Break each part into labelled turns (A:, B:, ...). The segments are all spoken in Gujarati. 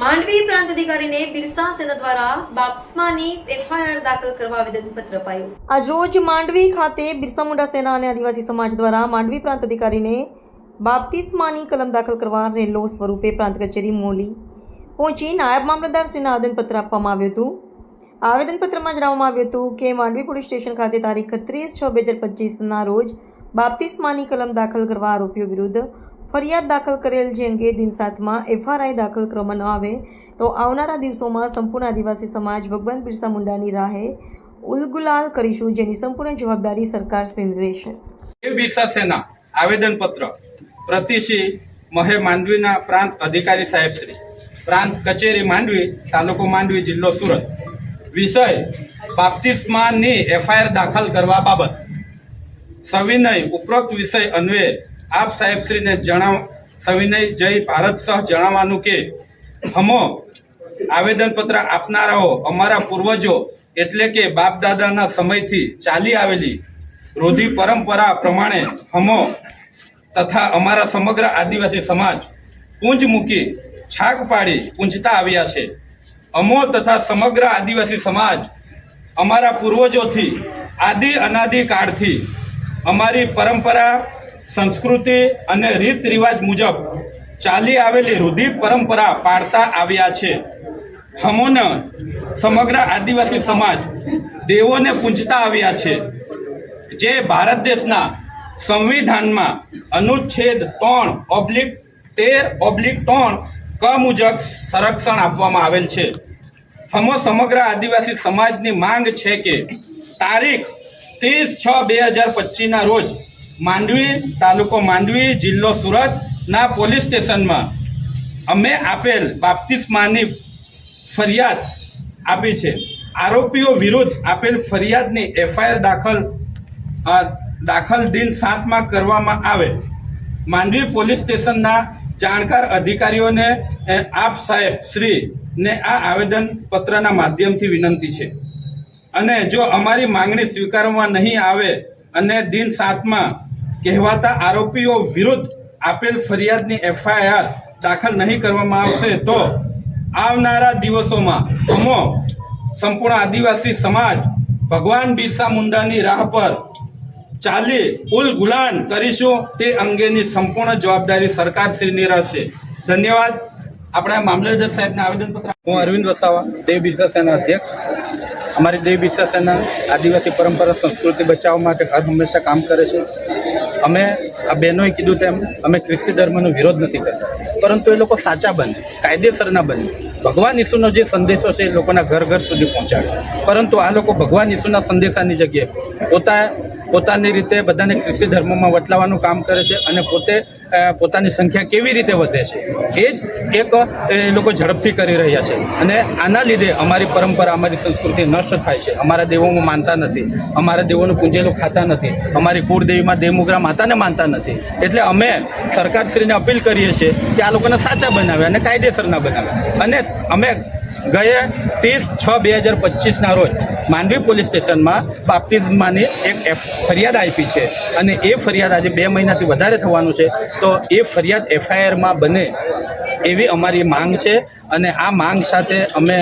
A: માંડવી પ્રાંત અધિકારીને બિરસા સેના દ્વારા બાપ્સ્માની એફઆઈઆર દાખલ કરવા આવેદનપત્ર અપાયું. આજરોજ માંડવી ખાતે બિરસા મુંડા સેના અને આદિવાસી સમાજ દ્વારા માંડવી પ્રાંત અધિકારીને બાપ્તિસ્માની કલમ દાખલ કરવા રેલો સ્વરૂપે પ્રાંત કચેરી મોલી પહોંચી નાયબ મામલતદારશ્રીને આવેદનપત્ર આપવામાં આવ્યું હતું. આવેદનપત્રમાં જણાવવામાં આવ્યું હતું કે માંડવી પોલીસ સ્ટેશન ખાતે તારીખ ત્રીસ છ બે હજાર પચીસના રોજ બાપ્તિસ્માની કલમ દાખલ કરવા આરોપીઓ વિરુદ્ધ ફરિયાદ દાખલ કરેલ જે અંગે દિન સાતમાં એફઆરઆઈ દાખલ કરવામાં ન આવે તો આવનારા દિવસોમાં સંપૂર્ણ આદિવાસી સમાજ ભગવાન બિરસા મુંડાની રાહે ઉલગુલાલ કરીશું જેની સંપૂર્ણ જવાબદારી સરકારશ્રીની રહેશે
B: બિરસા સેના આવેદનપત્ર પ્રતિશ્રી મહે માંડવીના પ્રાંત અધિકારી સાહેબશ્રી પ્રાંત કચેરી માંડવી, તાલુકો માંડવી, જિલ્લો સુરત. વિષય બાપ્તિસ્માની એફઆઈઆર દાખલ કરવા બાબત. સવિનય ઉપરોક્ત વિષય અન્વયે આપ સાહેબશ્રીને જણાવ, સવિનય જય ભારત સહ જણાવવાનું કે, હમો, આવેદનપત્ર આપનારાઓ, અમારા પૂર્વજો, એટલે કે બાપ દાદાના સમયથી ચાલી આવેલી રૂઢિ પરંપરા પ્રમાણે હમો, તથા અમારા સમગ્ર આદિવાસી સમાજ પૂંજ મૂકી છાક પાડી પૂંજતા આવ્યા છે. અમો તથા સમગ્ર આદિવાસી સમાજ અમારા પૂર્વજોથી આદિ અનાદિ કાળથી અમારી પરંપરા, સંસ્કૃતિ અને રીત રિવાજ મુજબ ચાલી આવેલી રૂઢિ પરંપરા પાળતા આવ્યા છે. હમોને સમગ્ર આદિવાસી સમાજ દેવોને પૂંજતા આવ્યા છે. જે ભારત દેશના સંવિધાનમાં અનુચ્છેદ ત્રણ ઓબ્લિક તેર ઓબ્લિક ત્રણ ક મુજબ સંરક્ષણ આપવામાં આવેલ છે. હમો સમગ્ર આદિવાસી સમાજની માંગ છે કે તારીખ ત્રીસ છ બે હજાર પચીસના રોજ માંડવી, તાલુકો માંડવી, જિલ્લો સુરતના પોલીસ સ્ટેશનમાં અમે આપેલ બાપ્તિસ્માની ફરિયાદ આપી છે. આરોપીઓ વિરુદ્ધ આપેલ ફરિયાદની એફઆઈઆર દાખલ દાખલ દિન સાતમાં કરવામાં આવે. માંડવી પોલીસ સ્ટેશનના જાણકાર અધિકારીઓને આપ સાહેબ શ્રીને આ આવેદન પત્રના માધ્યમથી વિનંતી છે. અને જો અમારી માંગણી સ્વીકારવામાં નહીં આવે અને દિન સાતમાં કહેવાતા આરોપીઓ વિરુદ્ધ આપેલ ફરિયાદની એફઆઈઆર દાખલ નહીં કરવામાં આવશે તો આવનારા દિવસોમાં અમો સંપૂર્ણ આદિવાસી સમાજ ભગવાન બિરસા મુંડાની રાહ પર ચાલી ઉલ ગુલાન કરીશું તે અંગેની સંપૂર્ણ જવાબદારી સરકારશ્રીની રહેશે. ધન્યવાદ. આપણા મામલતદાર સાહેબને આવેદનપત્ર હું અરવિંદ વસાવા, દેવ બિરસા સેના અધ્યક્ષ. અમારી દેવ બિરસા આદિવાસી પરંપરા, સંસ્કૃતિ બચાવવા માટે હર હંમેશા કામ કરે છે. અમે આ બહેનોએ કીધું તેમ, અમે ખ્રિસ્તી ધર્મનો વિરોધ નથી કરતા. પરંતુ એ લોકો સાચા બને, કાયદેસરના બને. ભગવાન ઈસુનો જે સંદેશો છે એ લોકોના ઘર ઘર સુધી પહોંચાડે. પરંતુ આ લોકો ભગવાન ઈસુના સંદેશાની જગ્યાએ પોતા પોતાની રીતે બધાને ખ્રિસ્તી ધર્મમાં વટલાવાનું કામ કરે છે અને પોતે પોતાની સંખ્યા કેવી રીતે વધે છે, એ જ એક, એ લોકો ઝડપથી કરી રહ્યા છે. અને આના લીધે અમારી પરંપરા, અમારી સંસ્કૃતિ નષ્ટ થાય છે. અમારા દેવોમાં માનતા નથી, અમારા દેવોનું પૂજેલું ખાતા નથી, અમારી કુળદેવીમાં દેવમુદ્રા માતાને માનતા નથી. એટલે અમે સરકારશ્રીને અપીલ કરીએ છીએ કે આ લોકોને સાચા બનાવે અને કાયદેસરના બનાવે. અને અમે ગયે ત્રીસ છ બે હજાર પચીસના રોજ માંડવી પોલીસ સ્ટેશનમાં બાપ્તિઝમાની એક ફરિયાદ આપી છે. અને એ ફરિયાદ આજે બે મહિનાથી વધારે થવાનું છે. તો એ ફરિયાદ એફઆઈઆરમાં બને એવી અમારી માંગ છે. અને આ માંગ સાથે અમે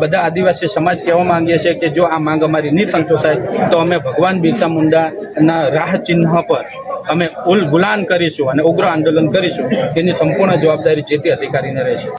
B: બધા આદિવાસી સમાજ કહેવા માંગીએ છીએ કે જો આ માંગ અમારી નહીં સંતોષાય, તો અમે ભગવાન બિરસા મુંડાના રાહ ચિહ્ન પર અમે ઉલ ગુલાન કરીશું અને ઉગ્ર આંદોલન કરીશું. તેની સંપૂર્ણ જવાબદારી જે તે અધિકારીને રહેશે.